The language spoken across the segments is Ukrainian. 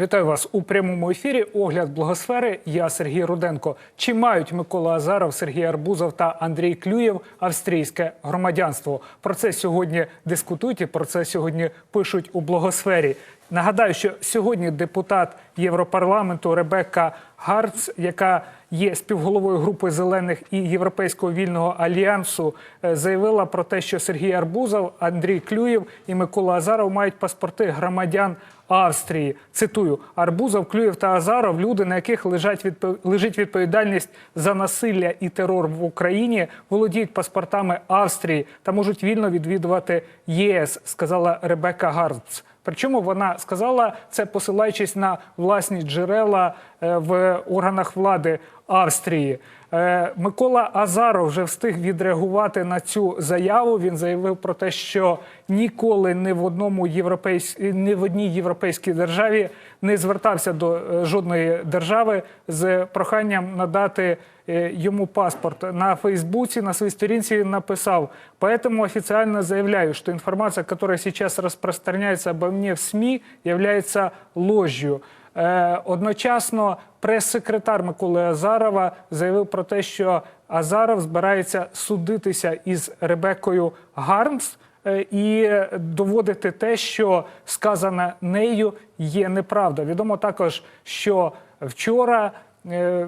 Вітаю вас у прямому ефірі. Огляд благосфери. Я Сергій Руденко. Чи мають Микола Азаров, Сергій Арбузов та Андрій Клюєв австрійське громадянство? Про це сьогодні дискутують і про це сьогодні пишуть у благосфері. Нагадаю, що сьогодні депутат Європарламенту Ребекка Гарц, яка є співголовою групи зелених і Європейського вільного альянсу, е, заявила про те, що Сергій Арбузов, Андрій Клюєв і Микола Азаров мають паспорти громадян Австрії. Цитую: Арбузов, Клюєв та Азаров люди, на яких лежать відпо- лежить відповідальність за насилля і терор в Україні, володіють паспортами Австрії та можуть вільно відвідувати ЄС, сказала Ребекка Гарц. Причому вона сказала це, посилаючись на власні джерела е, в органах влади Австрії. Е, Микола Азаров вже встиг відреагувати на цю заяву. Він заявив про те, що ніколи ні в одному європейсь... ні в одній європейській державі не звертався до е, жодної держави з проханням надати е, йому паспорт. На Фейсбуці, на своей він написав, поэтому официально заявляю, что информация, которая сейчас распространяется обо мне в СМИ, является ложью. Е, Одночасно прес-секретар Миколи Азарова заявив про те, що Азаров збирається судитися із Ребекою Гармс е, і доводити те, що сказане нею є неправда. Відомо також, що вчора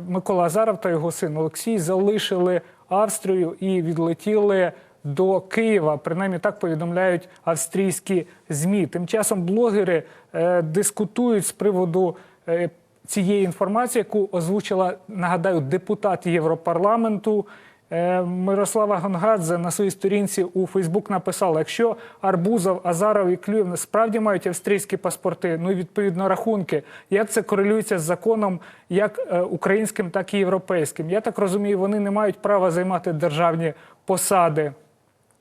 Микола Азаров та його син Олексій залишили Австрію і відлетіли до Києва. Принаймні так повідомляють австрійські змі. Тим часом блогери е, дискутують з приводу. е, Цієї інформації, яку озвучила, нагадаю, депутат Європарламенту е, Мирослава Гонгадзе на своїй сторінці у Фейсбук написала: якщо Арбузов, Азаров і Клюєв справді мають австрійські паспорти, ну і відповідно рахунки, як це корелюється з законом, як е, українським, так і європейським. Я так розумію, вони не мають права займати державні посади.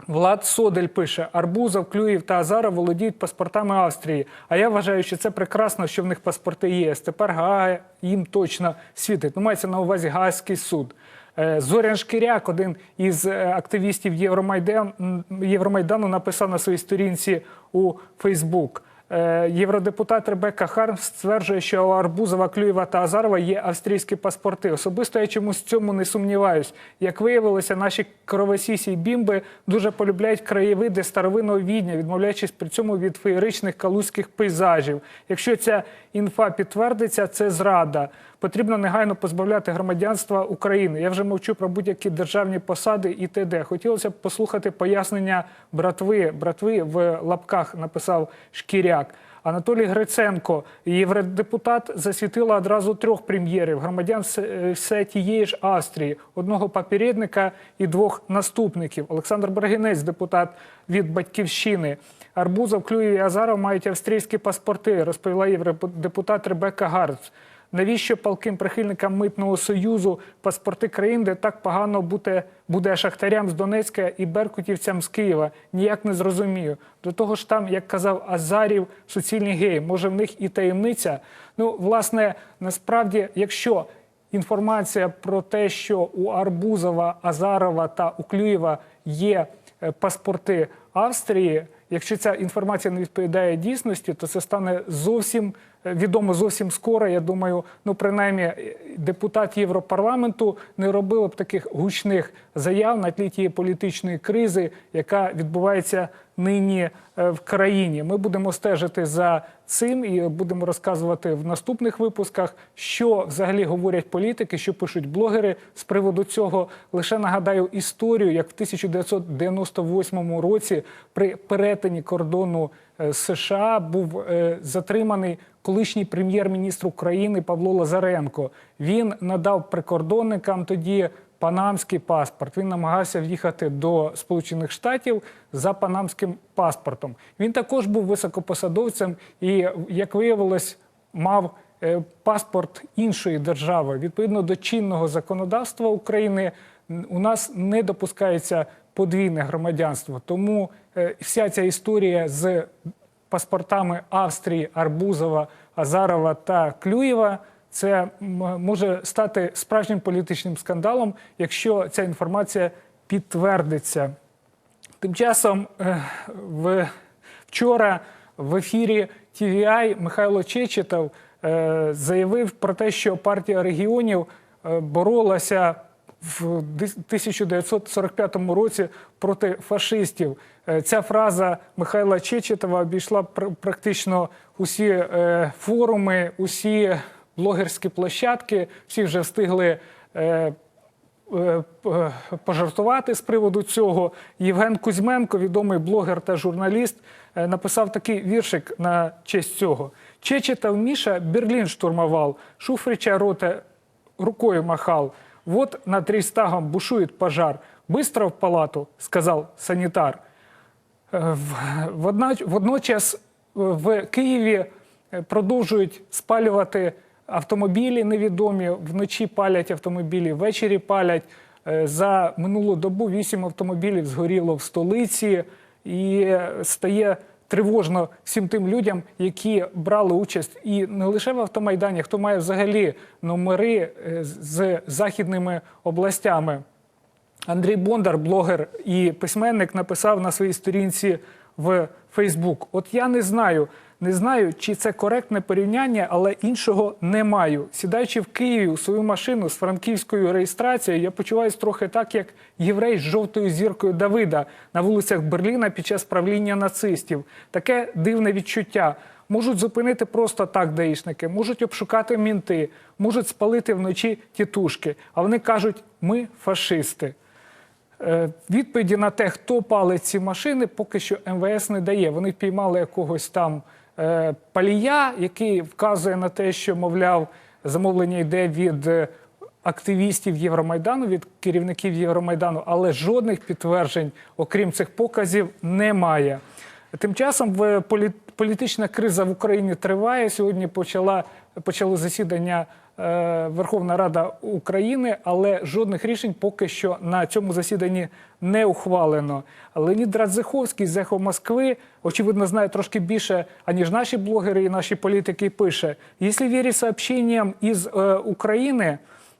Влад Содель пише: Арбузов, Клюїв та Азара володіють паспортами Австрії. А я вважаю, що це прекрасно, що в них паспорти ЄС. Тепер Гаага їм точно світить. Ну, мається на увазі Гаазький суд. Е, Зорян Шкіряк, один із е, активістів Євромайдан, Євромайдану, написав на своїй сторінці у Фейсбук. Е, Євродепутат Ребекка Хармс стверджує, що у Арбузова, Клюєва та Азарова є австрійські паспорти. Особисто я чомусь цьому не сумніваюсь. Як виявилося, наші кровосісі бімби дуже полюбляють краєвиди старовинного відня, відмовляючись при цьому від феєричних калузьких пейзажів. Якщо ця інфа підтвердиться, це зрада. Потрібно негайно позбавляти громадянства України. Я вже мовчу про будь-які державні посади і т.д. Хотілося б послухати пояснення братви. Братви в лапках написав Шкіряк. Анатолій Гриценко, євродепутат, засвітила одразу трьох прем'єрів громадян все- тієї ж Австрії, одного попередника і двох наступників. Олександр Бергінець, депутат від батьківщини. Арбузов, Клюєв і Азаров мають австрійські паспорти, розповіла євродепутат Ребекка Гарц. Навіщо палким прихильникам митного союзу паспорти країн, де так погано буде, буде шахтарям з Донецька і беркутівцям з Києва? Ніяк не зрозумію. До того ж, там, як казав Азарів, суцільні геї, може в них і таємниця. Ну, власне, насправді, якщо інформація про те, що у Арбузова, Азарова та у Клюєва є е, паспорти Австрії. Якщо ця інформація не відповідає дійсності, то це стане зовсім відомо зовсім скоро. Я думаю, ну принаймні депутат Європарламенту не робили б таких гучних заяв на тлі тієї політичної кризи, яка відбувається нині е, в країні. Ми будемо стежити за цим і будемо розказувати в наступних випусках, що взагалі говорять політики, що пишуть блогери з приводу цього. Лише нагадаю історію, як в 1998 році при перетині кордону е, США був е, затриманий колишній прем'єр-міністр України Павло Лазаренко. Він надав прикордонникам тоді панамський паспорт. Він намагався в'їхати до Сполучених Штатів за панамським паспортом. Він також був високопосадовцем і, як виявилось, мав е, паспорт іншої держави. Відповідно до чинного законодавства України у нас не допускається подвійне громадянство. Тому е, вся ця історія з паспортами Австрії, Арбузова, Азарова та Клюєва. Це може стати справжнім політичним скандалом, якщо ця інформація підтвердиться. Тим часом е, вчора в ефірі TVI Михайло Чечетов е, заявив про те, що партія регіонів е, боролася в дис- 1945 році проти фашистів. Е, Ця фраза Михайла Чечетова обійшла практично усі е, форуми, усі блогерські площадки. Всі вже встигли. е, пожартувати з приводу цього. Євген Кузьменко, відомий блогер та журналіст, написав такий віршик на честь цього. Чечетов Міша Берлін штурмовал, Шуфрича рота рукою махал. Вот над Рейхстагом бушует пожар. Быстро в палату, сказал санитар. Водночас е, в Києві е, продовжують спалювати автомобілі невідомі. Вночі палять автомобілі, ввечері палять. За минулу добу вісім автомобілів згоріло в столиці, і стає тривожно всім тим людям, які брали участь і не лише в автомайдані, хто має взагалі номери е, з- західними областями. Андрій Бондар, блогер і письменник, написав на своїй сторінці в Фейсбук: От я не знаю, не знаю, чи це коректне порівняння, але іншого не маю. Сідаючи в Києві у свою машину з франківською реєстрацією, я почуваюся трохи так, як єврей з жовтою зіркою Давида на вулицях Берліна під час правління нацистів. Таке дивне відчуття. Можуть зупинити просто так даїшники, можуть обшукати мінти, можуть спалити вночі тітушки. А вони кажуть, ми фашисти. Е, Відповіді на те, хто палить ці машини, поки що МВС не дає. Вони впіймали якогось там палія, який вказує на те, що, мовляв, замовлення йде від е, активістів Євромайдану, від керівників Євромайдану, але жодних підтверджень, окрім цих показів, немає. Тим часом в полі- політична криза в Україні триває. Сьогодні почала почало засідання е, Верховна Рада України, але жодних рішень поки що на цьому засіданні не ухвалено. Леонід Радзиховський з «Ехо Москви, очевидно, знає трошки більше, аніж наші блогери і наші політики. Пише: якщо вірити сообщениям із е, України.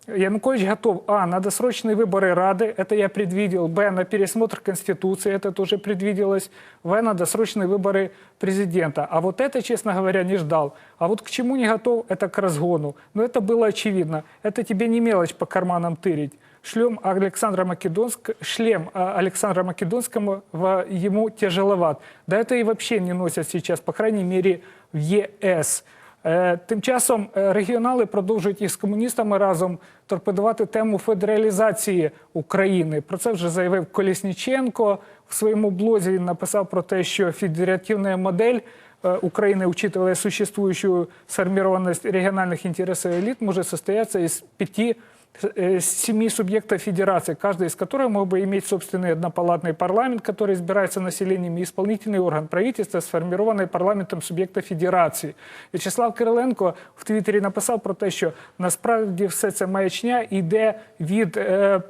Янукович готов, а, на досрочные выборы Рады, это я предвидел, б, на пересмотр Конституции, это тоже предвиделось, в, на досрочные выборы президента. А вот это, честно говоря, не ждал. А вот к чему не готов, это к разгону. Но это было очевидно. Это тебе не мелочь по карманам тырить. Шлем Александра Македонск... Шлем а, Александра Македонскому ему тяжеловат. Да это и вообще не носят сейчас, по крайней мере, в ЕС. Е, Тим часом е, регіонали продовжують із комуністами разом торпедувати тему федералізації України. Про це вже заявив Колісніченко в своєму блозі. Він написав про те, що федеративна модель е, Украины, учитывая существующую сформированность региональных интересов элит, может состояться из пяти э, семи субъектов федерации, каждый из которых мог бы иметь собственный однопалатный парламент, который избирается населением, и исполнительный орган правительства, сформированный парламентом суб'єкта федерації. В'ячеслав Кириленко в Твіттері написав про те, що насправді все це маячня йде від. Е,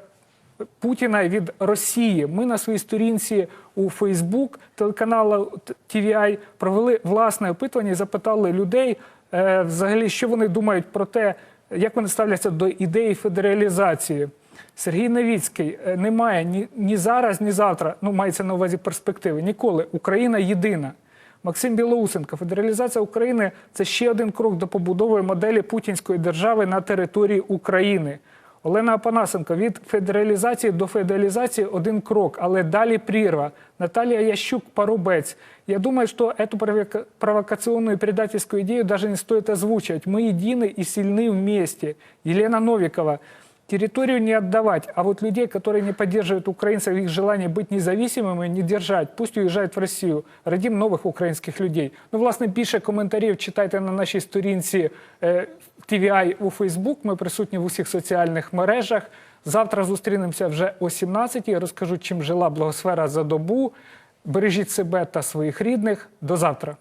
Путіна від Росії. Ми на своїй сторінці у Фейсбук телеканалу TVI провели власне опитування і запитали людей, е, взагалі, що вони думають про те, як вони ставляться до ідеї федералізації. Сергій Новіцький не немає ні, ні зараз, ні завтра. Ну, мається на увазі перспективи. Ніколи. Україна єдина. Максим Білоусенко, федералізація України це ще один крок до побудови моделі путінської держави на території України. Олена Апанасенко від федералізації до федералізації один крок, але далі прірва. Наталья Ящук Парубець. Я думаю, что эту провока- провокационную и предательскую идею даже не стоит озвучивать. Мы едины и сильны вместе. Елена Новикова. Территорию не отдавать, а вот людей, которые не поддерживают украинцев в их желании быть независимыми, не держать, пусть уезжают в Росію. Родим нових українських людей. Ну, власне, більше коментарів читайте на нашій сторінці е, TVI у Фейсбук. Ми присутні в усіх соціальних мережах. Завтра зустрінемося вже о 17-й. Розкажу, чим жила благосфера за добу. Бережіть себе та своїх рідних. До завтра.